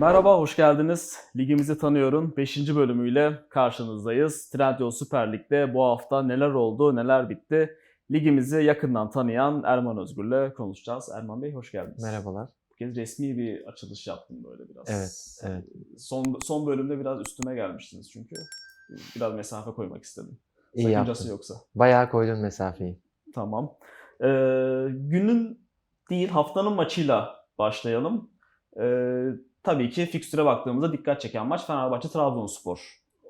Merhaba, hoş geldiniz. Ligimizi tanıyorum. 5. bölümüyle karşınızdayız. Trendyol Süper Lig'de bu hafta neler oldu, neler bitti? Ligimizi yakından tanıyan Erman Özgür'le konuşacağız. Erman Bey hoş geldiniz. Merhabalar. Bu kez resmi bir açılış yaptım böyle biraz. Evet, evet. Son, son bölümde biraz üstüme gelmiştiniz çünkü. Biraz mesafe koymak istedim. İyi Sakıncası yaptın. yoksa. Bayağı koydun mesafeyi. Tamam. Ee, günün değil haftanın maçıyla başlayalım. Ee, tabii ki fikstüre baktığımızda dikkat çeken maç Fenerbahçe-Trabzonspor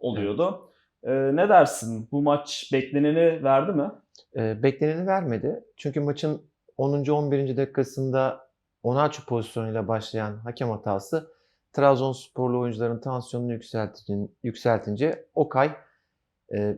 oluyordu. Ee, ne dersin? Bu maç bekleneni verdi mi? Ee, bekleneni vermedi. Çünkü maçın 10. 11. dakikasında Onaçu pozisyonuyla başlayan hakem hatası Trabzonsporlu oyuncuların tansiyonunu yükseltince, yükseltince Okay e,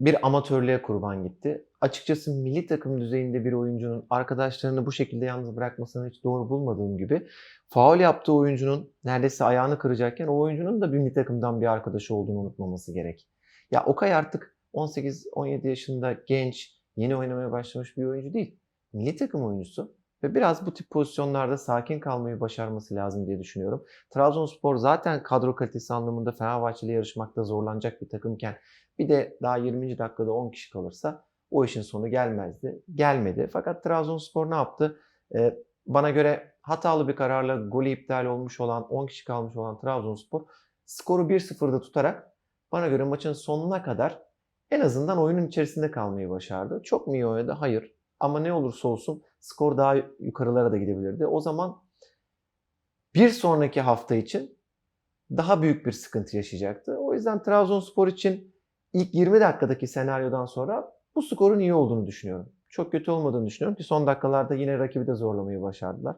bir amatörlüğe kurban gitti. Açıkçası milli takım düzeyinde bir oyuncunun arkadaşlarını bu şekilde yalnız bırakmasını hiç doğru bulmadığım gibi faul yaptığı oyuncunun neredeyse ayağını kıracakken o oyuncunun da bir milli takımdan bir arkadaşı olduğunu unutmaması gerek. Ya Okay artık 18-17 yaşında genç, yeni oynamaya başlamış bir oyuncu değil. Milli takım oyuncusu ve biraz bu tip pozisyonlarda sakin kalmayı başarması lazım diye düşünüyorum. Trabzonspor zaten kadro kalitesi anlamında Fenerbahçe ile yarışmakta zorlanacak bir takımken bir de daha 20. dakikada 10 kişi kalırsa o işin sonu gelmezdi. Gelmedi. Fakat Trabzonspor ne yaptı? Ee, bana göre hatalı bir kararla golü iptal olmuş olan 10 kişi kalmış olan Trabzonspor skoru 1-0'da tutarak bana göre maçın sonuna kadar en azından oyunun içerisinde kalmayı başardı. Çok mu iyi oynadı? Hayır. Ama ne olursa olsun skor daha yukarılara da gidebilirdi. O zaman bir sonraki hafta için daha büyük bir sıkıntı yaşayacaktı. O yüzden Trabzonspor için ilk 20 dakikadaki senaryodan sonra bu skorun iyi olduğunu düşünüyorum. Çok kötü olmadığını düşünüyorum ki son dakikalarda yine rakibi de zorlamayı başardılar.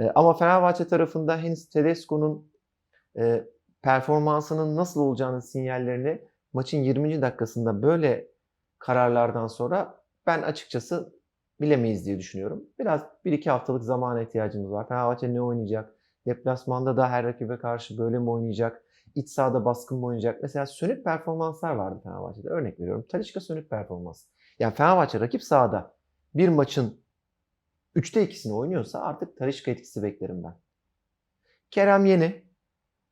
Ee, ama Fenerbahçe tarafında henüz Tedesco'nun e, performansının nasıl olacağının sinyallerini maçın 20. dakikasında böyle kararlardan sonra ben açıkçası bilemeyiz diye düşünüyorum. Biraz 1-2 haftalık zamana ihtiyacımız var. Fenerbahçe ne oynayacak? Deplasmanda da her rakibe karşı böyle mi oynayacak? İç sahada baskın oynayacak? Mesela sönük performanslar vardı Fenerbahçe'de. Örnek veriyorum. Talişka sönük performans. Yani Fenerbahçe rakip sahada bir maçın 3'te 2'sini oynuyorsa artık Talişka etkisi beklerim ben. Kerem yeni,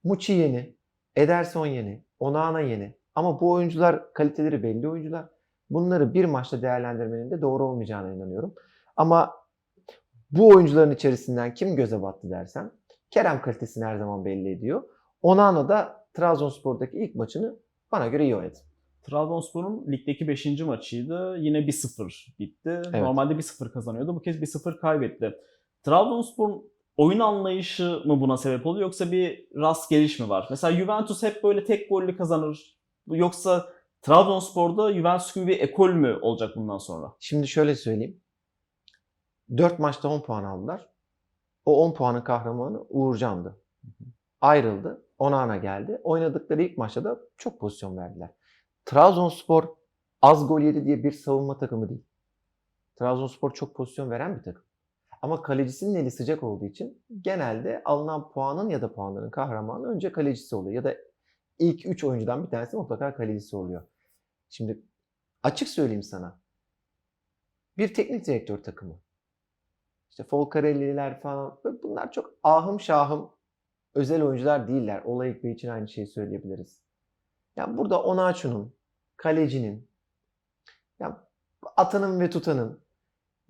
Muçi yeni, Ederson yeni, Onana yeni. Ama bu oyuncular kaliteleri belli oyuncular. Bunları bir maçta değerlendirmenin de doğru olmayacağına inanıyorum. Ama bu oyuncuların içerisinden kim göze battı dersen Kerem kalitesini her zaman belli ediyor. Onana da Trabzonspor'daki ilk maçını bana göre iyi oynadı. Trabzonspor'un ligdeki 5. maçıydı. Yine 1-0 bitti. Normalde 1-0 kazanıyordu. Bu kez 1-0 kaybetti. Trabzonspor'un oyun anlayışı mı buna sebep oluyor yoksa bir rast geliş mi var? Mesela Juventus hep böyle tek gollü kazanır. Yoksa Trabzonspor'da Juventus gibi bir ekol mü olacak bundan sonra? Şimdi şöyle söyleyeyim. 4 maçta 10 puan aldılar. O 10 puanın kahramanı Uğurcan'dı. Ayrıldı. Onana geldi. Oynadıkları ilk maçta da çok pozisyon verdiler. Trabzonspor az gol yedi diye bir savunma takımı değil. Trabzonspor çok pozisyon veren bir takım. Ama kalecisinin eli sıcak olduğu için genelde alınan puanın ya da puanların kahramanı önce kalecisi oluyor. Ya da ilk 3 oyuncudan bir tanesi mutlaka kalecisi oluyor. Şimdi açık söyleyeyim sana. Bir teknik direktör takımı. İşte Folcarelli'ler falan bunlar çok ahım şahım özel oyuncular değiller. Olayık Bey için aynı şeyi söyleyebiliriz. Yani burada Onaçu'nun, kalecinin, yani atanın ve tutanın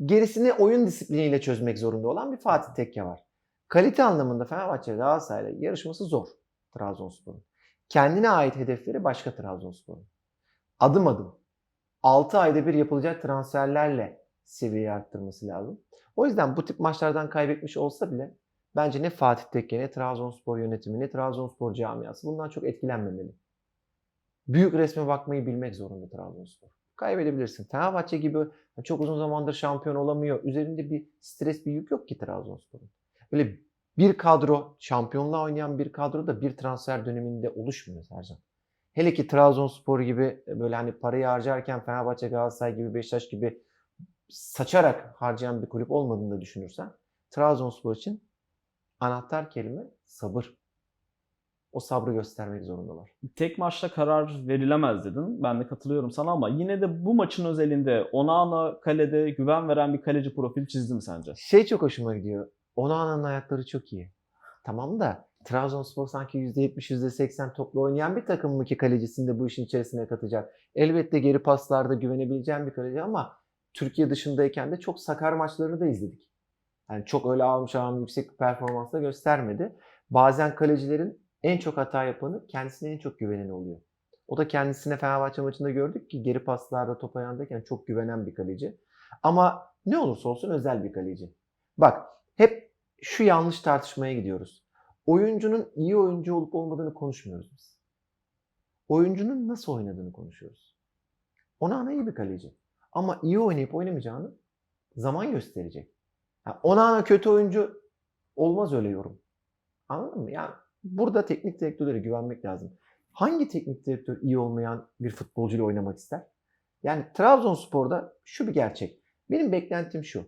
gerisini oyun disipliniyle çözmek zorunda olan bir Fatih Tekke var. Kalite anlamında Fenerbahçe Galatasaray'la yarışması zor Trabzonspor'un. Kendine ait hedefleri başka Trabzonspor'un. Adım adım 6 ayda bir yapılacak transferlerle seviyeyi arttırması lazım. O yüzden bu tip maçlardan kaybetmiş olsa bile bence ne Fatih Tekke ne Trabzonspor yönetimi ne Trabzonspor camiası bundan çok etkilenmemeli. Büyük resme bakmayı bilmek zorunda Trabzonspor. Kaybedebilirsin. Fenerbahçe gibi çok uzun zamandır şampiyon olamıyor. Üzerinde bir stres, bir yük yok ki Trabzonspor'un. Böyle bir kadro, şampiyonluğa oynayan bir kadro da bir transfer döneminde oluşmuyor Sercan. Hele ki Trabzonspor gibi böyle hani parayı harcarken Fenerbahçe, Galatasaray gibi, Beşiktaş gibi saçarak harcayan bir kulüp olmadığını da düşünürsen Trabzonspor için anahtar kelime sabır. O sabrı göstermek zorundalar. Tek maçta karar verilemez dedin. Ben de katılıyorum sana ama yine de bu maçın özelinde Onana kalede güven veren bir kaleci profili çizdi mi sence? Şey çok hoşuma gidiyor. Onana'nın ayakları çok iyi. Tamam da Trabzonspor sanki %70, %80 toplu oynayan bir takım mı ki kalecisini de bu işin içerisine katacak? Elbette geri paslarda güvenebileceğim bir kaleci ama Türkiye dışındayken de çok sakar maçlarını da izledik. Yani çok öyle almış almış yüksek bir performans da göstermedi. Bazen kalecilerin en çok hata yapanı kendisine en çok güvenen oluyor. O da kendisine Fenerbahçe maçında gördük ki geri paslarda top ayağındayken çok güvenen bir kaleci. Ama ne olursa olsun özel bir kaleci. Bak hep şu yanlış tartışmaya gidiyoruz. Oyuncunun iyi oyuncu olup olmadığını konuşmuyoruz biz. Oyuncunun nasıl oynadığını konuşuyoruz. Onana iyi bir kaleci. Ama iyi oynayıp oynamayacağını zaman gösterecek. Yani Onana kötü oyuncu olmaz öyle yorum. Anladın mı? Yani burada teknik direktörlere güvenmek lazım. Hangi teknik direktör iyi olmayan bir futbolcuyla oynamak ister? Yani Trabzonspor'da şu bir gerçek. Benim beklentim şu.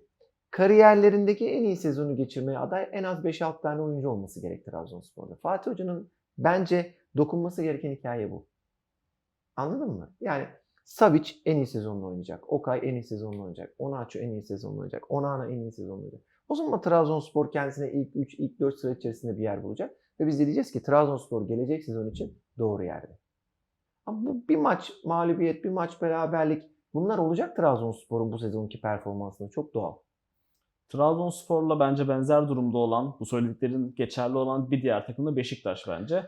Kariyerlerindeki en iyi sezonu geçirmeye aday en az 5-6 tane oyuncu olması gerek Trabzonspor'da. Fatih Hoca'nın bence dokunması gereken hikaye bu. Anladın mı? Yani Savic en iyi sezonunu oynayacak. Okay en iyi sezonunu oynayacak. Onaçu en iyi sezonunu oynayacak. Onana en iyi sezonunu oynayacak. O zaman Trabzonspor kendisine ilk 3, ilk 4 sıra içerisinde bir yer bulacak. Ve biz de diyeceğiz ki Trabzonspor gelecek sezon için doğru yerde. Ama bu bir maç mağlubiyet, bir maç beraberlik bunlar olacak Trabzonspor'un bu sezonki performansında çok doğal. Trabzonspor'la bence benzer durumda olan, bu söylediklerin geçerli olan bir diğer takım da Beşiktaş bence.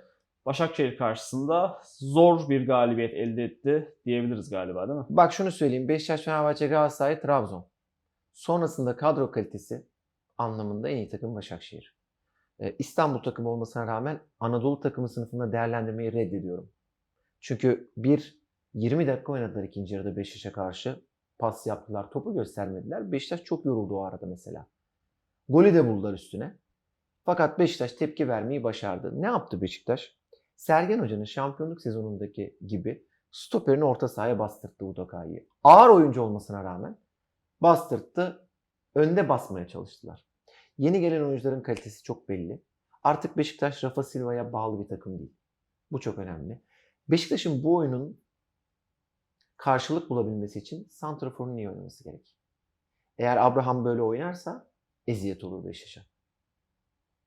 Başakşehir karşısında zor bir galibiyet elde etti diyebiliriz galiba değil mi? Bak şunu söyleyeyim. Beşiktaş, Fenerbahçe, Galatasaray, Trabzon. Sonrasında kadro kalitesi anlamında en iyi takım Başakşehir. Ee, İstanbul takımı olmasına rağmen Anadolu takımı sınıfında değerlendirmeyi reddediyorum. Çünkü bir 20 dakika oynadılar ikinci yarıda Beşiktaş'a karşı. Pas yaptılar, topu göstermediler. Beşiktaş çok yoruldu o arada mesela. Golü de buldular üstüne. Fakat Beşiktaş tepki vermeyi başardı. Ne yaptı Beşiktaş? Sergen Hoca'nın şampiyonluk sezonundaki gibi stoperini orta sahaya bastırttı Udokai'yi. Ağır oyuncu olmasına rağmen bastırttı. Önde basmaya çalıştılar. Yeni gelen oyuncuların kalitesi çok belli. Artık Beşiktaş Rafa Silva'ya bağlı bir takım değil. Bu çok önemli. Beşiktaş'ın bu oyunun karşılık bulabilmesi için Santrafor'un iyi oynaması gerek. Eğer Abraham böyle oynarsa eziyet olur Beşiktaş'a.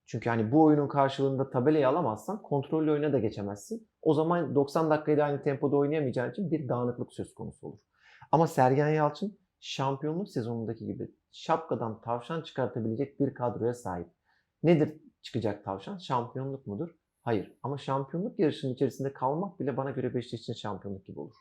Çünkü hani bu oyunun karşılığında tabelayı alamazsan kontrollü oyuna da geçemezsin. O zaman 90 dakikayı da aynı tempoda oynayamayacağın için bir dağınıklık söz konusu olur. Ama Sergen Yalçın şampiyonluk sezonundaki gibi şapkadan tavşan çıkartabilecek bir kadroya sahip. Nedir çıkacak tavşan? Şampiyonluk mudur? Hayır. Ama şampiyonluk yarışının içerisinde kalmak bile bana göre Beşiktaş için şampiyonluk gibi olur.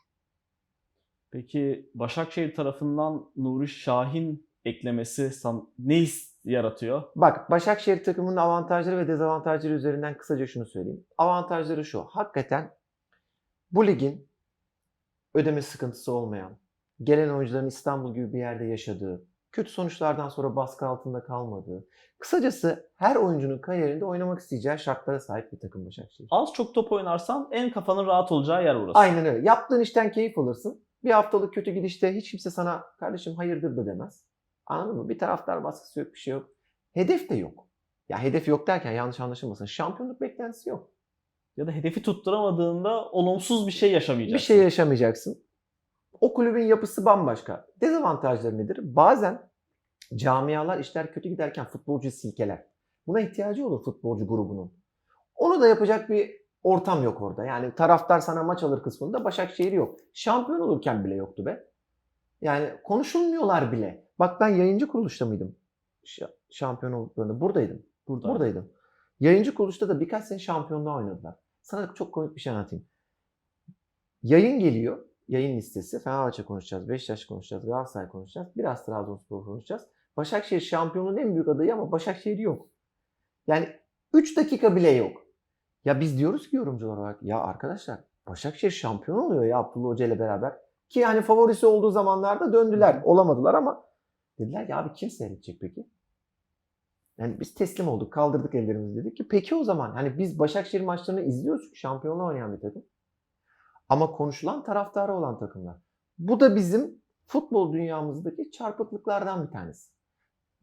Peki Başakşehir tarafından Nuri Şahin eklemesi ne yaratıyor? Bak Başakşehir takımının avantajları ve dezavantajları üzerinden kısaca şunu söyleyeyim. Avantajları şu. Hakikaten bu ligin ödeme sıkıntısı olmayan, gelen oyuncuların İstanbul gibi bir yerde yaşadığı, kötü sonuçlardan sonra baskı altında kalmadığı, kısacası her oyuncunun kariyerinde oynamak isteyeceği şartlara sahip bir takım Başakşehir. Az çok top oynarsan en kafanın rahat olacağı yer burası. Aynen öyle. Yaptığın işten keyif alırsın. Bir haftalık kötü gidişte hiç kimse sana kardeşim hayırdır da demez. Anladın mı? Bir taraftar baskısı yok, bir şey yok. Hedef de yok. Ya hedef yok derken yanlış anlaşılmasın. Şampiyonluk beklentisi yok. Ya da hedefi tutturamadığında olumsuz bir şey yaşamayacaksın. Bir şey yaşamayacaksın. O kulübün yapısı bambaşka. Dezavantajları nedir? Bazen camialar işler kötü giderken futbolcu silkeler. Buna ihtiyacı olur futbolcu grubunun. Onu da yapacak bir ortam yok orada. Yani taraftar sana maç alır kısmında Başakşehir yok. Şampiyon olurken bile yoktu be. Yani konuşulmuyorlar bile. Bak ben yayıncı kuruluşta mıydım? Şampiyon olduklarında buradaydım. Burada. Buradaydım. Yayıncı kuruluşta da birkaç sene şampiyonluğa oynadılar. Sana çok komik bir şey anlatayım. Yayın geliyor. Yayın listesi. Fenerbahçe konuşacağız, Beşiktaş konuşacağız, Galatasaray konuşacağız. Biraz Trabzonspor konuşacağız. Başakşehir şampiyonun en büyük adayı ama Başakşehir yok. Yani 3 dakika bile yok. Ya biz diyoruz ki yorumcular olarak ya arkadaşlar Başakşehir şampiyon oluyor ya Abdullah Hoca ile beraber. Ki yani favorisi olduğu zamanlarda döndüler. Olamadılar ama dediler ya abi kim seyredecek peki? Yani biz teslim olduk, kaldırdık ellerimizi dedik ki peki o zaman hani biz Başakşehir maçlarını izliyoruz çünkü şampiyonluğa oynayan bir takım. Ama konuşulan taraftarı olan takımlar. Bu da bizim futbol dünyamızdaki çarpıklıklardan bir tanesi.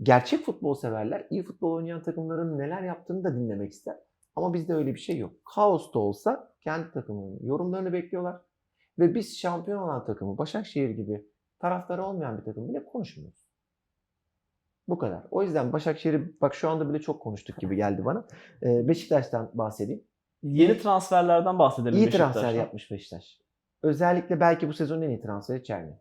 Gerçek futbol severler iyi futbol oynayan takımların neler yaptığını da dinlemek ister. Ama bizde öyle bir şey yok. Kaos da olsa kendi takımının yorumlarını bekliyorlar. Ve biz şampiyon olan takımı Başakşehir gibi taraftarı olmayan bir takım bile konuşmuyoruz. Bu kadar. O yüzden Başakşehir'i bak şu anda bile çok konuştuk gibi geldi bana. Ee, Beşiktaş'tan bahsedeyim. Yeni transferlerden bahsedelim İyi Beşiktaş'tan. transfer yapmış Beşiktaş. Özellikle belki bu sezonun en iyi transferi Çerni.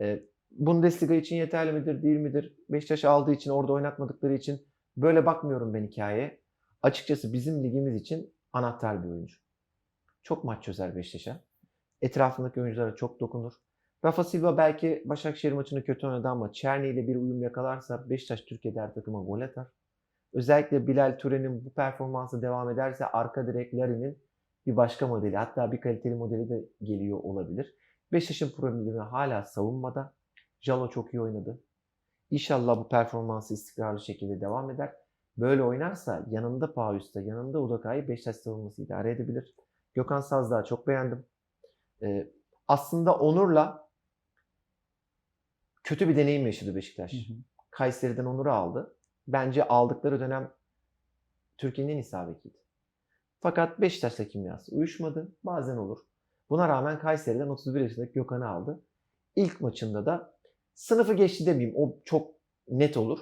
Ee, Bundesliga için yeterli midir, değil midir? Beşiktaş aldığı için, orada oynatmadıkları için böyle bakmıyorum ben hikayeye. Açıkçası bizim ligimiz için anahtar bir oyuncu. Çok maç çözer Beşiktaş'a. Etrafındaki oyunculara çok dokunur. Rafa Silva belki Başakşehir maçını kötü oynadı ama Çerni ile bir uyum yakalarsa Beşiktaş Türkiye'de her takıma gol atar. Özellikle Bilal Türen'in bu performansı devam ederse arka direk Larin'in bir başka modeli hatta bir kaliteli modeli de geliyor olabilir. Beşiktaş'ın problemi hala savunmada. Jalo çok iyi oynadı. İnşallah bu performansı istikrarlı şekilde devam eder. Böyle oynarsa yanında Paulista, yanında Udakay'ı Beşiktaş savunması idare edebilir. Gökhan Sazdağ'ı çok beğendim. Ee, aslında Onur'la kötü bir deneyim yaşadı Beşiktaş. Hı hı. Kayseri'den Onur'u aldı. Bence aldıkları dönem Türkiye'nin en isabetiydi. Fakat Beşiktaş'la kimyası uyuşmadı. Bazen olur. Buna rağmen Kayseri'den 31 yaşındaki Gökhan'ı aldı. İlk maçında da sınıfı geçti demeyeyim. O çok net olur.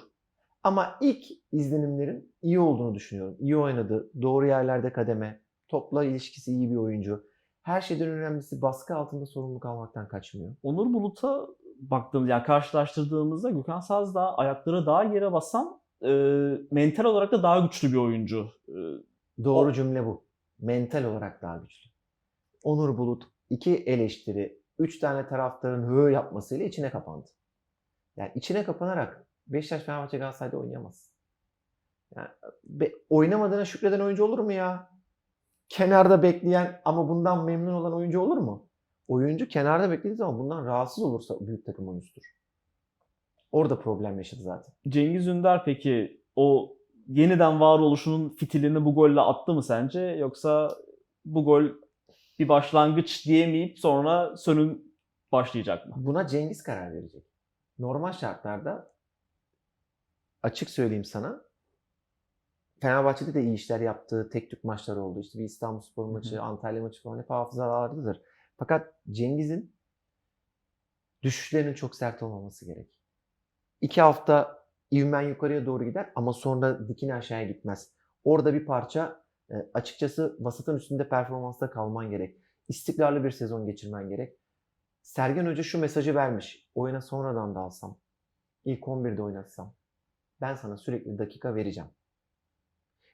Ama ilk izlenimlerin iyi olduğunu düşünüyorum. İyi oynadı. Doğru yerlerde kademe. Topla ilişkisi iyi bir oyuncu. Her şeyden önemlisi baskı altında sorumluluk almaktan kaçmıyor. Onur Bulut'a baktığımız yani karşılaştırdığımızda Gökhan Saz da ayakları daha yere basan e, mental olarak da daha güçlü bir oyuncu. E, Doğru O- cümle bu. Mental olarak daha güçlü. Onur Bulut iki eleştiri, üç tane taraftarın hı yapmasıyla içine kapandı. Yani içine kapanarak Beşiktaş Fenerbahçe Galatasaray'da oynayamaz. Yani be- oynamadığına şükreden oyuncu olur mu ya? Kenarda bekleyen ama bundan memnun olan oyuncu olur mu? Oyuncu kenarda beklediği zaman bundan rahatsız olursa büyük takım oyuncusudur. Orada problem yaşadı zaten. Cengiz Ünder peki o yeniden varoluşunun fitilini bu golle attı mı sence? Yoksa bu gol bir başlangıç diyemeyip sonra sönüm başlayacak mı? Buna Cengiz karar verecek. Normal şartlarda açık söyleyeyim sana Fenerbahçe'de de iyi işler yaptığı tek tük maçları oldu. İşte bir İstanbulspor hı. maçı, Antalya maçı falan hep hafızalardadır. Fakat Cengiz'in düşüşlerinin çok sert olmaması gerek. İki hafta ivmen yukarıya doğru gider ama sonra dikine aşağıya gitmez. Orada bir parça e, açıkçası vasatın üstünde performansta kalman gerek. İstikrarlı bir sezon geçirmen gerek. Sergen Hoca şu mesajı vermiş. Oyuna sonradan da alsam, ilk 11'de oynatsam ben sana sürekli dakika vereceğim.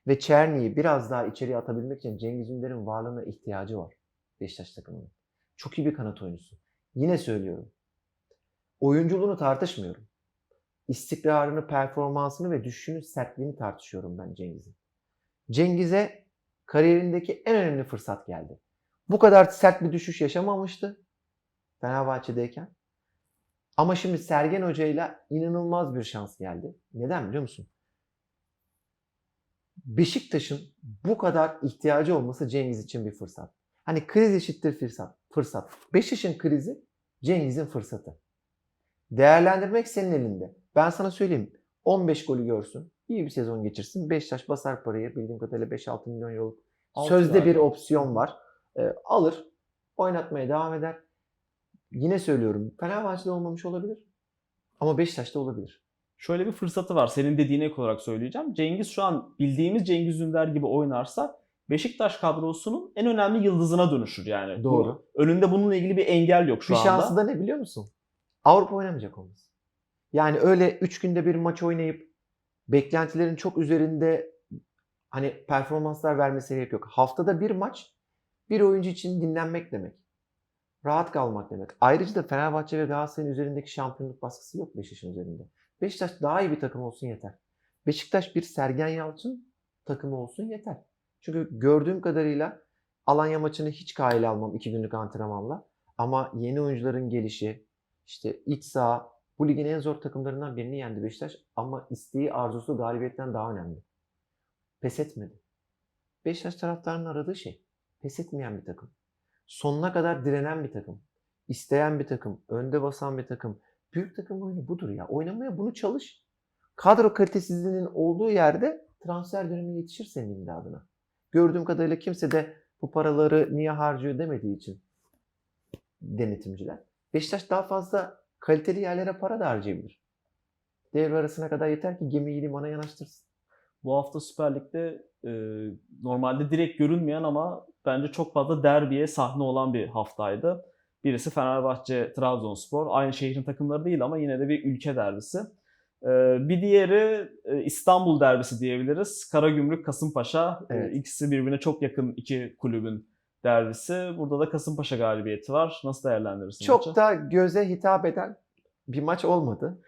Ve Çerni'yi biraz daha içeriye atabilmek için Cengiz Ünder'in varlığına ihtiyacı var Beşiktaş takımının. Çok iyi bir kanat oyuncusu. Yine söylüyorum. Oyunculuğunu tartışmıyorum. İstikrarını, performansını ve düşüşünün sertliğini tartışıyorum ben Cengiz'in. Cengiz'e kariyerindeki en önemli fırsat geldi. Bu kadar sert bir düşüş yaşamamıştı Fenerbahçe'deyken. Ama şimdi Sergen Hoca'yla inanılmaz bir şans geldi. Neden biliyor musun? Beşiktaş'ın bu kadar ihtiyacı olması Cengiz için bir fırsat. Hani kriz eşittir fırsat. Fırsat. Beşiktaş'ın krizi Cengiz'in fırsatı. Değerlendirmek senin elinde. Ben sana söyleyeyim. 15 golü görsün. iyi bir sezon geçirsin. Beşiktaş basar parayı. Bildiğim kadarıyla 5-6 milyon euroluk sözde bir galiba. opsiyon var. Ee, alır. Oynatmaya devam eder. Yine söylüyorum. Fenerbahçe'de olmamış olabilir. Ama Beşiktaş'ta olabilir. Şöyle bir fırsatı var. Senin dediğine ek olarak söyleyeceğim. Cengiz şu an bildiğimiz Cengiz Ünder gibi oynarsa Beşiktaş kadrosunun en önemli yıldızına dönüşür yani. Doğru. Önünde bununla ilgili bir engel yok şu bir anda. şansı da ne biliyor musun? Avrupa oynamayacak olması. Yani öyle 3 günde bir maç oynayıp beklentilerin çok üzerinde hani performanslar vermesi gerek yok. Haftada bir maç bir oyuncu için dinlenmek demek. Rahat kalmak demek. Ayrıca da Fenerbahçe ve Galatasaray'ın üzerindeki şampiyonluk baskısı yok Beşiktaş'ın üzerinde. Beşiktaş daha iyi bir takım olsun yeter. Beşiktaş bir Sergen Yalçın takımı olsun yeter. Çünkü gördüğüm kadarıyla Alanya maçını hiç kale almam 2 günlük antrenmanla. Ama yeni oyuncuların gelişi, işte iç saha, bu ligin en zor takımlarından birini yendi Beşiktaş. Ama isteği, arzusu galibiyetten daha önemli. Pes etmedi. Beşiktaş taraftarının aradığı şey. Pes etmeyen bir takım. Sonuna kadar direnen bir takım. isteyen bir takım. Önde basan bir takım. Büyük takım oyunu budur ya. Oynamaya bunu çalış. Kadro kalitesizliğinin olduğu yerde transfer dönemi yetişir senin imdadına. Gördüğüm kadarıyla kimse de bu paraları niye harcıyor demediği için denetimciler. Beşiktaş daha fazla kaliteli yerlere para da harcayabilir. Devre arasına kadar yeter ki gemiyi limana yanaştırsın. Bu hafta Süper Lig'de e, normalde direkt görünmeyen ama bence çok fazla derbiye sahne olan bir haftaydı. Birisi Fenerbahçe, Trabzonspor. Aynı şehrin takımları değil ama yine de bir ülke derbisi. E, bir diğeri e, İstanbul derbisi diyebiliriz. Karagümrük, Kasımpaşa. E, Evet. ikisi birbirine çok yakın iki kulübün derbisi. Burada da Kasımpaşa galibiyeti var. Nasıl değerlendirirsin Çok maçı? da göze hitap eden bir maç olmadı.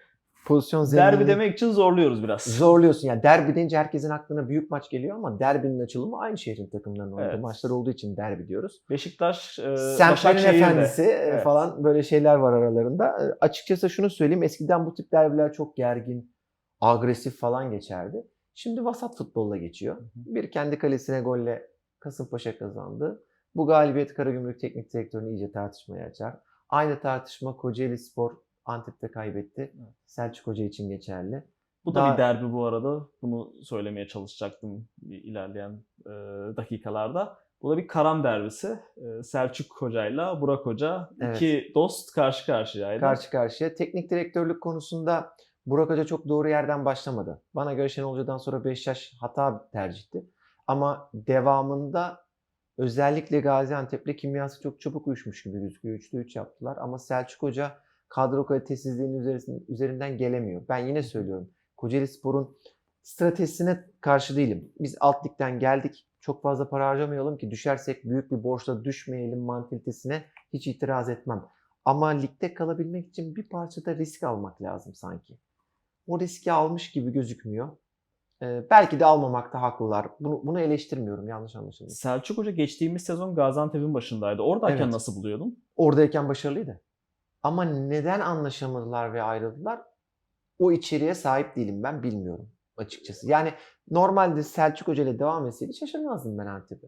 Pozisyon Derbi zenginliği- demek için zorluyoruz biraz. zorluyorsun. Yani derbi deyince herkesin aklına büyük maç geliyor ama derbinin açılımı aynı şehrin takımlarının oynadığı Evet. maçlar olduğu için derbi diyoruz. Beşiktaş, e, Semtlerin efendisi e, Evet. falan böyle şeyler var aralarında. E, Açıkçası şunu söyleyeyim. Eskiden bu tip derbiler çok gergin, agresif falan geçerdi. Şimdi vasat futbolla geçiyor. Bir kendi kalesine golle Kasımpaşa kazandı. Bu galibiyet Karagümrük Teknik Direktörü'nü iyice tartışmaya açar. Aynı tartışma Kocaeli Spor Antep'te kaybetti. Selçuk Hoca için geçerli. Bu da Daha- bir derbi bu arada. Bunu söylemeye çalışacaktım ilerleyen e, dakikalarda. Bu da bir Karam derbisi. E, Selçuk Hoca'yla Burak Hoca. Evet. iki dost karşı karşıyaydı. karşı karşıya. Teknik direktörlük konusunda Burak Hoca çok doğru yerden başlamadı. Bana göre Şenol Hoca'dan sonra Beşiktaş hata tercihti. Ama devamında özellikle Gaziantep'le kimyası çok çabuk uyuşmuş gibi gözüküyor. 3'te 3 yaptılar ama Selçuk Hoca kadro kalitesizliğinin üzerinden, üzerinden gelemiyor. Ben yine söylüyorum. Kocaeli Spor'un stratejisine karşı değilim. Biz alt ligden geldik. Çok fazla para harcamayalım ki düşersek büyük bir borçla düşmeyelim mantalitesine hiç itiraz etmem. Ama ligde kalabilmek için bir parça da risk almak lazım sanki. O riski almış gibi gözükmüyor. Ee, belki de almamakta haklılar. Bunu, bunu eleştirmiyorum yanlış anlaşılmasın. Selçuk Hoca geçtiğimiz sezon Gaziantep'in başındaydı. Oradayken Evet. nasıl buluyordun? Oradayken başarılıydı. Ama neden anlaşamadılar ve ayrıldılar? O içeriğe sahip değilim ben bilmiyorum açıkçası. Yani normalde Selçuk Hoca ile devam etseydi şaşırmazdım ben Antep'e.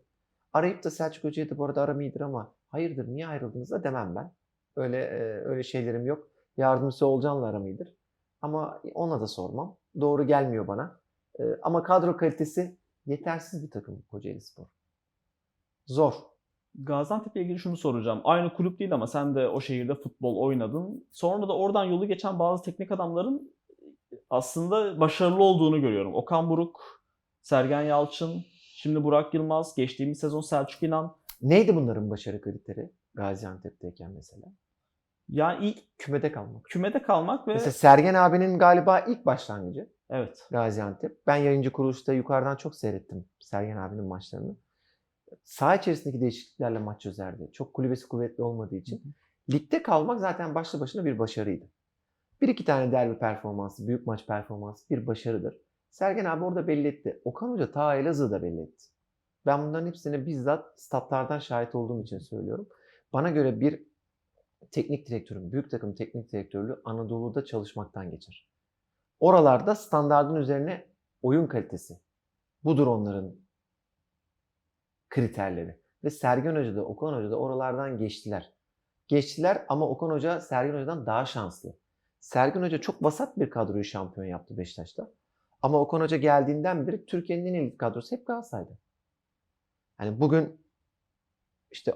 Arayıp da Selçuk Hoca'ya da bu arada aram iyidir ama hayırdır niye ayrıldınız da demem ben. Öyle e, öyle şeylerim yok. Yardımcısı Olcan'la aram iyidir. Ama ona da sormam. Doğru gelmiyor bana. E, ama kadro kalitesi yetersiz bir takım Kocaeli Spor. Zor. Gaziantep'le ilgili şunu soracağım. Aynı kulüp değil ama sen de o şehirde futbol oynadın. Sonra da oradan yolu geçen bazı teknik adamların aslında başarılı olduğunu görüyorum. Okan Buruk, Sergen Yalçın, şimdi Burak Yılmaz, geçtiğimiz sezon Selçuk İnan. Neydi bunların başarı kriteri Gaziantep'teyken mesela? Yani ilk Kümede kalmak. kümede kalmak ve Mesela Sergen abinin galiba ilk başlangıcı evet Gaziantep. Ben yayıncı kuruluşta yukarıdan çok seyrettim Sergen abinin maçlarını. Saha içerisindeki değişikliklerle maç çözerdi. Çok kulübesi kuvvetli olmadığı için. Ligde kalmak zaten başlı başına bir başarıydı. Bir iki tane derbi performansı, büyük maç performansı bir başarıdır. Sergen abi orada belli etti. Okan Hoca ta Elazığ'da belli etti. Ben bunların hepsini bizzat statlardan şahit olduğum için söylüyorum. Bana göre bir teknik direktörün, büyük takım teknik direktörlüğü Anadolu'da çalışmaktan geçer. Oralarda standardın üzerine oyun kalitesi. Budur onların kriterleri. Ve Sergen Hoca da Okan Hoca da oralardan geçtiler. Geçtiler ama Okan Hoca Sergen Hoca'dan daha şanslı. Sergen Hoca çok vasat bir kadroyu şampiyon yaptı Beşiktaş'ta. Ama Okan Hoca geldiğinden beri Türkiye'nin en iyi kadrosu hep Galatasaray'da. Yani bugün işte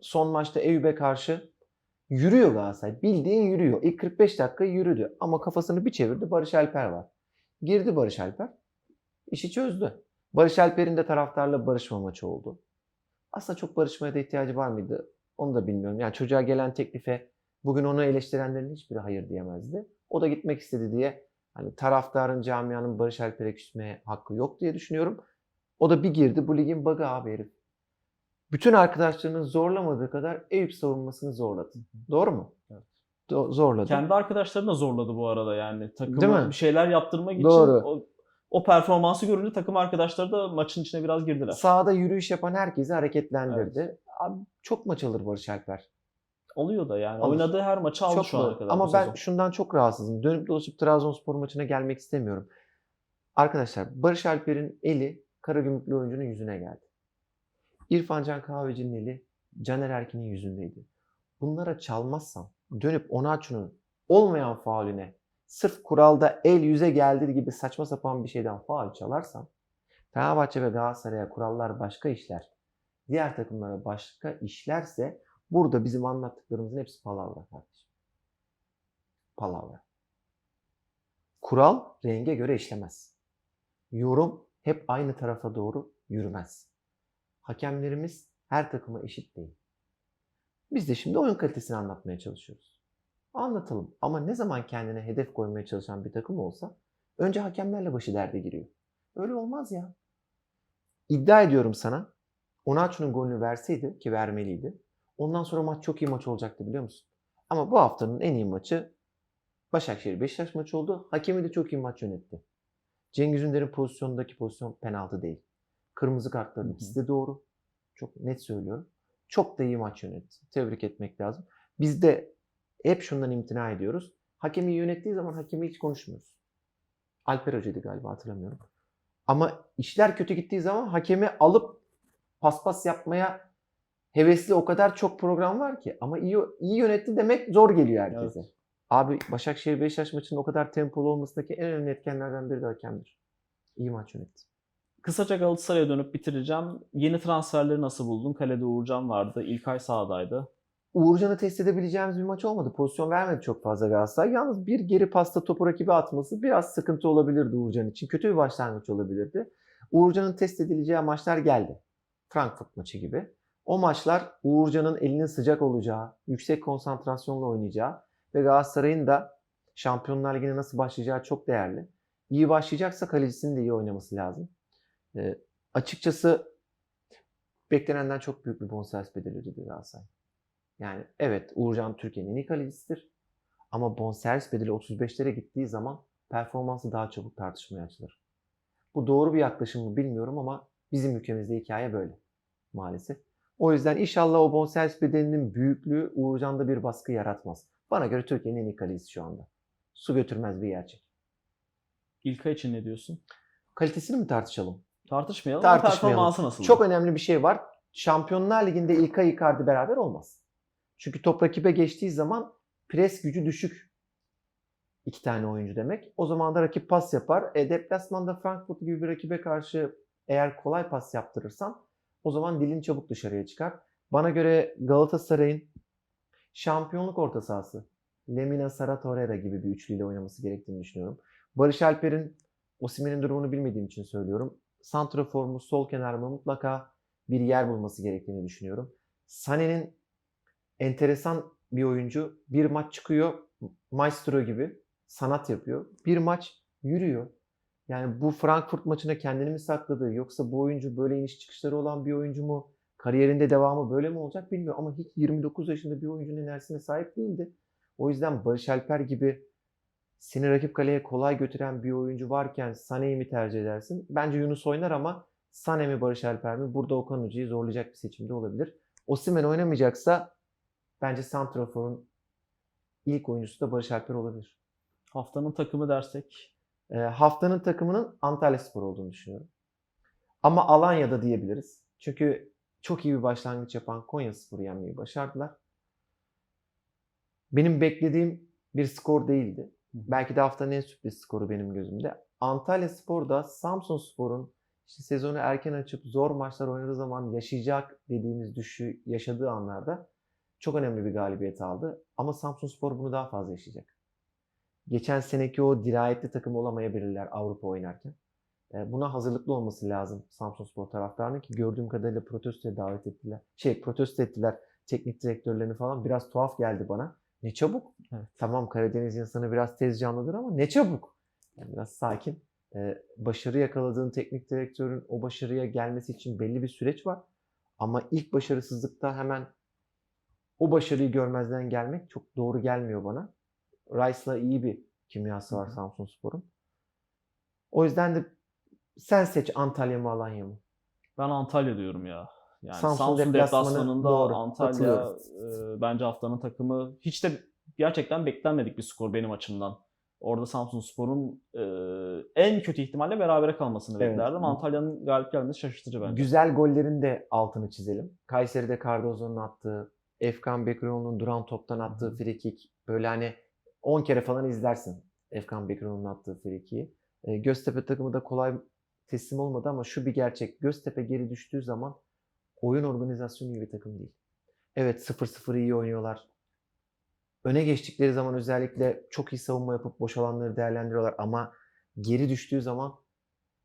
son maçta Eyüp'e karşı yürüyor Galatasaray. Bildiğin yürüyor. İlk 45 dakika yürüdü. Ama kafasını bir çevirdi. Barış Alper var. Girdi Barış Alper. İşi çözdü. Barış Alper'in de taraftarla barışma maçı oldu. Aslında çok barışmaya da ihtiyacı var mıydı? Onu da bilmiyorum. Yani çocuğa gelen teklife bugün onu eleştirenlerin hiçbiri hayır diyemezdi. O da gitmek istedi diye hani taraftarın, camianın Barış Alper'e küsmeye hakkı yok diye düşünüyorum. O da bir girdi. Bu ligin bug'ı abi herif. Bütün arkadaşlarının zorlamadığı kadar Eyüp savunmasını zorladı. Doğru mu? Evet. Do- zorladı. kendi arkadaşlarını da zorladı bu arada yani. Takıma bir şeyler yaptırmak için Doğru. o, o performansı görünce takım arkadaşları da maçın içine biraz girdiler. Sahada yürüyüş yapan herkesi hareketlendirdi. Abi çok maç alır Barış Alper. Alıyor da yani. Alır. Oynadığı her maçı aldı Çok şu ana kadar. Ama ben sezon. şundan çok rahatsızım. Dönüp dolaşıp Trabzonspor maçına gelmek istemiyorum. Arkadaşlar Barış Alper'in eli Karagümrüklü oyuncunun yüzüne geldi. İrfan Can Kahveci'nin eli Caner Erkin'in yüzündeydi. Bunlara çalmazsam dönüp Onaçu'nun olmayan faulüne sırf kuralda el yüze geldi gibi saçma sapan bir şeyden faul çalarsam Fenerbahçe ve Galatasaray'a kurallar başka işler. Diğer takımlara başka işlerse burada bizim anlattıklarımızın hepsi palavra kardeşim. Palavra. kural renge göre işlemez. Yorum hep aynı tarafa doğru yürümez. Hakemlerimiz her takıma eşit değil. Biz de şimdi oyun kalitesini anlatmaya çalışıyoruz. Anlatalım ama ne zaman kendine hedef koymaya çalışan bir takım olsa önce hakemlerle başı derde giriyor. Öyle olmaz ya. İddia ediyorum sana Onaçu'nun golünü verseydi ki vermeliydi. Ondan sonra maç çok iyi maç olacaktı biliyor musun? Ama bu haftanın en iyi maçı Başakşehir Beşiktaş maçı oldu. Hakemi de çok iyi maç yönetti. Cengiz Ünder'in pozisyonundaki pozisyon penaltı değil. Kırmızı kartların ikisi de doğru. Çok net söylüyorum. Çok da iyi maç yönetti. Tebrik etmek lazım. Biz de hep şundan imtina ediyoruz. Hakemi yönettiği zaman hakemi hiç konuşmuyoruz. Alper Hoca'ydı galiba hatırlamıyorum. Ama işler kötü gittiği zaman hakemi alıp paspas yapmaya hevesli o kadar çok program var ki. Ama iyi, iyi yönetti demek zor geliyor herkese. Evet. Abi Başakşehir Beşiktaş maçının o kadar tempolu olmasındaki en önemli etkenlerden biri de hakemdir. İyi maç yönetti. Kısaca Galatasaray'a dönüp bitireceğim. Yeni transferleri nasıl buldun? Kalede Uğurcan vardı. İlkay sahadaydı. Uğurcan'ı test edebileceğimiz bir maç olmadı. Pozisyon vermedi çok fazla Galatasaray. Yalnız bir geri pasta topu rakibe atması biraz sıkıntı olabilirdi Uğurcan için. Kötü bir başlangıç olabilirdi. Uğurcan'ın test edileceği maçlar geldi. Frankfurt maçı gibi. O maçlar Uğurcan'ın elinin sıcak olacağı, yüksek konsantrasyonla oynayacağı ve Galatasaray'ın da Şampiyonlar Ligi'ne nasıl başlayacağı çok değerli. İyi başlayacaksa kalecisinin de iyi oynaması lazım. Ee, açıkçası beklenenden çok büyük bir bonservis bedeli ödedi Galatasaray. Yani evet Uğurcan Türkiye'nin en iyi kalecisidir. Ama bonservis bedeli 35'lere gittiği zaman performansı daha çabuk tartışmaya açılır. Bu doğru bir yaklaşım mı bilmiyorum ama bizim ülkemizde hikaye böyle maalesef. O yüzden inşallah o bonservis bedelinin büyüklüğü Uğurcan'da bir baskı yaratmaz. Bana göre Türkiye'nin en iyi kalecisi şu anda. Su götürmez bir gerçek. İlkay için ne diyorsun? Kalitesini mi tartışalım? Tartışmayalım. Tartışmayalım. Performansı nasıl? Çok önemli bir şey var. Şampiyonlar Ligi'nde İlkay Icardi beraber olmaz. Çünkü top rakibe geçtiği zaman pres gücü düşük iki tane oyuncu demek. O zaman da rakip pas yapar. E, deplasmanda Frankfurt gibi bir rakibe karşı eğer kolay pas yaptırırsan o zaman dilin çabuk dışarıya çıkar. Bana göre Galatasaray'ın şampiyonluk orta sahası Lemina Sara Torreira gibi bir üçlüyle oynaması gerektiğini düşünüyorum. Barış Alper'in Osimhen'in durumunu bilmediğim için söylüyorum. Santrafor mu sol kenar mı mutlaka bir yer bulması gerektiğini düşünüyorum. Sané'nin enteresan bir oyuncu. Bir maç çıkıyor maestro gibi sanat yapıyor. Bir maç yürüyor. Yani bu Frankfurt maçına kendini mi sakladı yoksa bu oyuncu böyle iniş çıkışları olan bir oyuncu mu? Kariyerinde devamı böyle mi olacak bilmiyorum ama hiç 29 yaşında bir oyuncunun enerjisine sahip değildi. O yüzden Barış Alper gibi seni rakip kaleye kolay götüren bir oyuncu varken Sané'yi mi tercih edersin? Bence Yunus oynar ama Sané mi Barış Alper mi? Burada Okan Hoca'yı zorlayacak bir seçimde olabilir. Osimhen oynamayacaksa bence Santrafor'un ilk oyuncusu da Barış Alper olabilir. Haftanın takımı dersek. E, haftanın takımının Antalya Spor olduğunu düşünüyorum. Ama Alanya'da diyebiliriz. Çünkü çok iyi bir başlangıç yapan Konya Spor'u yenmeyi başardılar. Benim beklediğim bir skor değildi. Belki de haftanın en sürpriz skoru benim gözümde. Antalya Spor da Samsun Spor'un işte sezonu erken açıp zor maçlar oynadığı zaman yaşayacak dediğimiz düşü yaşadığı anlarda çok önemli bir galibiyet aldı. Ama Samsun Spor bunu daha fazla yaşayacak. Geçen seneki o dirayetli takım olamayabilirler Avrupa oynarken. E, Buna hazırlıklı olması lazım Samsun Spor taraftarının ki gördüğüm kadarıyla protestoya davet ettiler. Şey protesto ettiler teknik direktörlerini falan. Biraz tuhaf geldi bana. Ne çabuk. Evet. Tamam Karadeniz insanı biraz tez canlıdır ama ne çabuk. Yani biraz sakin. Ee, başarı yakaladığın teknik direktörün o başarıya gelmesi için belli bir süreç var. Ama ilk başarısızlıkta hemen o başarıyı görmezden gelmek çok doğru gelmiyor bana. Rice'la iyi bir kimyası var. Samsun Spor'un. O yüzden de sen seç Antalya mı Alanya mı? Ben Antalya diyorum ya. Yani Samsun Samsun, deplasmanı deplasmanında doğru, Antalya e, bence haftanın takımı hiç de gerçekten beklenmedik bir skor benim açımdan. Orada Samsun Spor'un e, en kötü ihtimalle berabere kalmasını Evet. beklerdim. Antalya'nın galip gelmesi şaşırtıcı bence. Güzel gollerin de altını çizelim. Kayseri'de Cardozo'nun attığı, Efkan Bekirioğlu'nun duran toptan attığı frikik. Böyle hani 10 kere falan izlersin Efkan Bekirioğlu'nun attığı frikiyi. E, Göztepe takımı da kolay teslim olmadı ama şu bir gerçek. Göztepe geri düştüğü zaman oyun organizasyonu iyi bir takım değil. Evet 0-0 iyi oynuyorlar. öne geçtikleri zaman özellikle çok iyi savunma yapıp boş alanları değerlendiriyorlar ama geri düştüğü zaman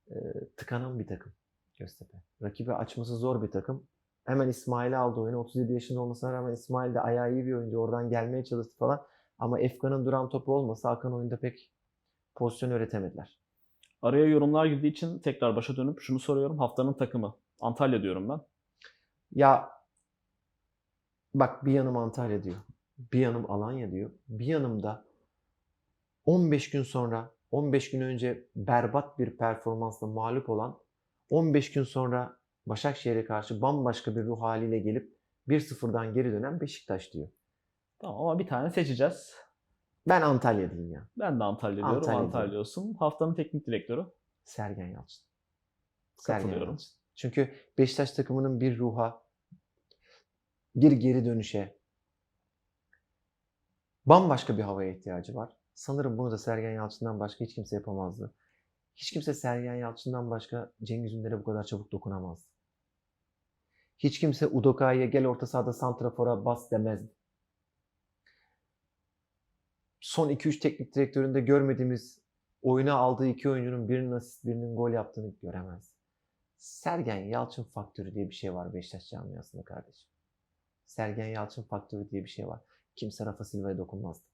e, tıkanan bir takım Göztepe. Rakibi açması zor bir takım. Hemen İsmail'i aldı oyunu. 37 yaşında olmasına rağmen İsmail de ayağı iyi bir oyuncu. Oradan gelmeye çalıştı falan. Ama Efkan'ın duran topu olmasa Hakan oyunda pek pozisyon üretemediler. Araya yorumlar girdiği için tekrar başa dönüp şunu soruyorum. Haftanın takımı. Antalya diyorum ben. Ya bak bir yanım Antalya diyor. Bir yanım Alanya diyor. Bir yanım da 15 gün sonra 15 gün önce berbat bir performansla mağlup olan 15 gün sonra Başakşehir'e karşı bambaşka bir ruh haliyle gelip 1-0'dan geri dönen Beşiktaş diyor. Tamam ama bir tane seçeceğiz. Ben Antalya diyeyim ya. Ben de Antalya diyorum. Antalya Antalya, diyorum. olsun. Haftanın teknik direktörü. Sergen Yalçın. Sergen. Yalçın. Çünkü Beşiktaş takımının bir ruha, bir geri dönüşe, bambaşka bir havaya ihtiyacı var. Sanırım bunu da Sergen Yalçın'dan başka hiç kimse yapamazdı. Hiç kimse Sergen Yalçın'dan başka Cengiz Ünder'e bu kadar çabuk dokunamazdı. Hiç kimse Udokai'ye gel orta sahada santrafora bas demezdi. Son 2-3 teknik direktöründe görmediğimiz oyuna aldığı iki oyuncunun birinin asist birinin gol yaptığını göremez. Sergen Yalçın faktörü diye bir şey var Beşiktaş camiasında kardeşim. Sergen Yalçın faktörü diye bir şey var. Kimse Rafa Silva'ya dokunmazdı.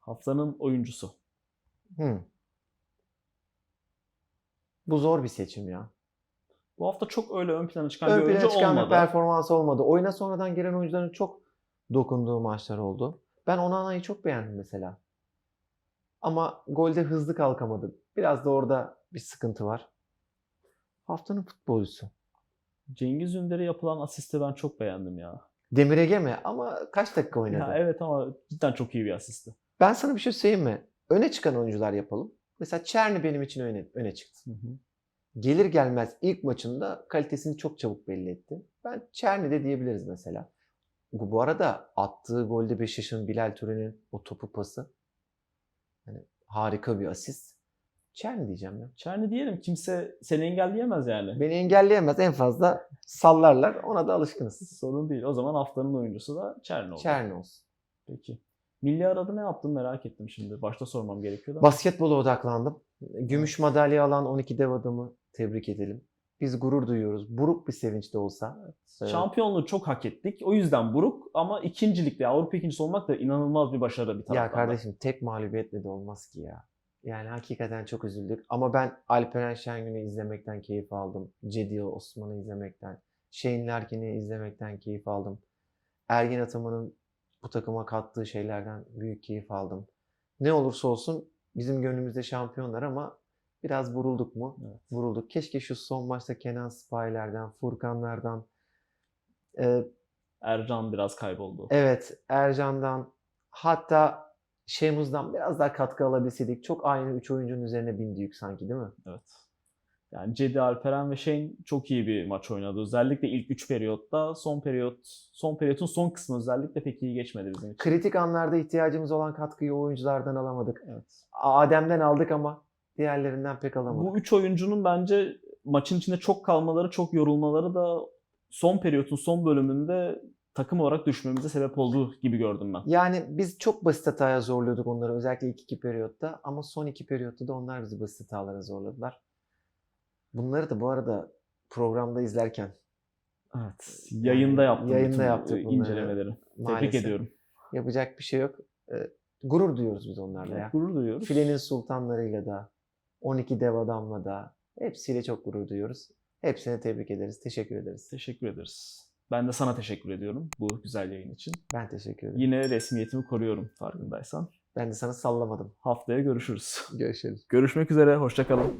Haftanın oyuncusu. Hmm. Bu zor bir seçim ya. Bu hafta çok öyle ön plana çıkan Ön bir oyuncu çıkan bir olmadı. performans olmadı. Oyuna sonradan giren oyuncuların çok dokunduğu maçlar oldu. Ben Onana'yı çok beğendim mesela. Ama golde hızlı kalkamadı. Biraz da orada bir sıkıntı var. Haftanın futbolcusu. Cengiz Ünder'e yapılan asisti ben çok beğendim ya. Demir Ege mi? Ama kaç dakika oynadı? ya. Evet ama cidden çok iyi bir asisti. Ben sana bir şey söyleyeyim mi? Öne çıkan oyuncular yapalım. Mesela Çerni benim için öne, öne çıktı. Hı hı. Gelir gelmez ilk maçında kalitesini çok çabuk belli etti. Ben Çerni de diyebiliriz mesela. Bu, arada attığı golde Beşiktaş'ın Bilal Tören'in o topu pası. Hani harika bir asist. Çerni diyeceğim ya. Çerni diyelim kimse seni engelleyemez yani. Beni engelleyemez en fazla sallarlar. Ona da alışkınız. Sorun değil. O zaman haftanın oyuncusu da Çerni oldu. Çerni olsun. Peki. Milli arada ne yaptın merak ettim şimdi. Başta sormam gerekiyordu. ama. Basketbola odaklandım. Gümüş madalya alan 12 dev adamı tebrik edelim. Biz gurur duyuyoruz. Buruk bir sevinç de olsa. Evet. Şampiyonluğu çok hak ettik. O yüzden buruk ama ikincilikte Avrupa ikincisi olmak da inanılmaz bir başarı bir taraftan. Ya kardeşim tek mağlubiyetle de olmaz ki ya. Yani hakikaten çok üzüldük. Ama ben Alperen Şengün'ü izlemekten keyif aldım. Cedi Osman'ı izlemekten, Shane Larkin'i izlemekten keyif aldım. Ergin Ataman'ın bu takıma kattığı şeylerden büyük keyif aldım. Ne olursa olsun bizim gönlümüzde şampiyonlar ama biraz vurulduk mu? Evet. Vurulduk. Keşke şu son maçta Kenan Spayler'den, Furkanlardan, e, Ercan biraz kayboldu. Evet, Ercan'dan hatta Şemuz'dan biraz daha katkı alabilseydik çok aynı 3 oyuncunun üzerine bindi yük sanki değil mi? Evet. Yani Cedi Alperen ve Shane çok iyi bir maç oynadı. Özellikle ilk 3 periyotta, son periyot, son periyotun son kısmı özellikle pek iyi geçmedi bizim için. Kritik anlarda ihtiyacımız olan katkıyı oyunculardan alamadık. Evet. Adem'den aldık ama diğerlerinden pek alamadık. Bu üç oyuncunun bence maçın içinde çok kalmaları, çok yorulmaları da son periyotun son bölümünde takım olarak düşmemize sebep oldu gibi gördüm ben. Yani biz çok basit hataya zorluyorduk onları özellikle ilk iki periyotta ama son iki periyotta da onlar bizi basit hatalara zorladılar. Bunları da bu arada programda izlerken Evet. Yayında yaptım. Yayında yaptık bunları. incelemeleri. Tebrik maalesef ediyorum. yapacak bir şey yok. Ee, gurur duyuyoruz biz onlarla ya. Gurur duyuyoruz. Filenin sultanlarıyla da, 12 dev adamla da hepsiyle çok gurur duyuyoruz. Hepsine tebrik ederiz. Teşekkür ederiz. Teşekkür ederiz. Ben de sana teşekkür ediyorum bu güzel yayın için. Ben teşekkür ederim. Yine resmiyetimi koruyorum farkındaysan. Ben de sana sallamadım. Haftaya görüşürüz. Görüşürüz. Görüşmek üzere, hoşçakalın.